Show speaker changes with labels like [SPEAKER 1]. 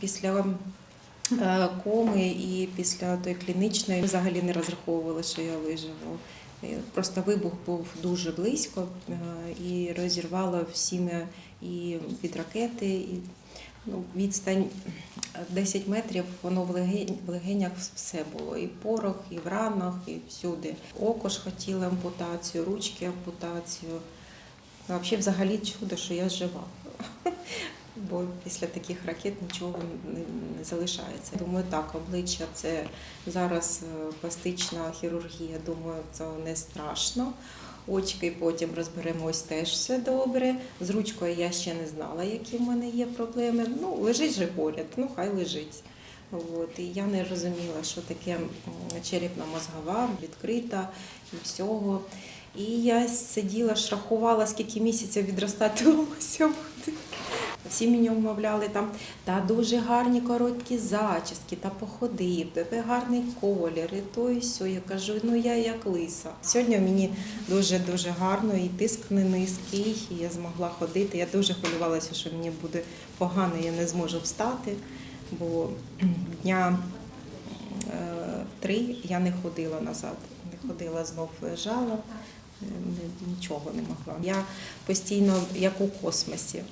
[SPEAKER 1] після е, коми і після тої клінічної взагалі не розраховували, що я виживу. Просто вибух був дуже близько е, і розірвало всіми і від ракети, і ну, відстань 10 метрів, воно в в легенях все було. І порох, і в ранах, і всюди. Око ж хотіли ампутацію, ручки ампутацію. Взагалі, взагалі чудо, що я жива. Бо після таких ракет нічого не, залишається. Думаю, так, обличчя це зараз е, пластична хірургія. Думаю, це не страшно. Очки потім розберемось, теж все добре. З ручкою я ще не знала, які в мене є проблеми. Ну, лежить же поряд, ну хай лежить. От, і я не розуміла, що таке черепно мозгова, відкрита і всього. І я сиділа, ж рахувала, скільки місяців відростати волосся буде. Всі мені умовляли там, та дуже гарні короткі зачіски, та походи, тебе гарний колір, і то і сьо. Я кажу, ну я як лиса. Сьогодні мені дуже-дуже гарно, і тиск не низький, і я змогла ходити. Я дуже хвилювалася, що мені буде погано, я не зможу встати, бо дня е, три я не ходила назад, не ходила, знов лежала. е, Нічого не могла. Я постійно як у космосі.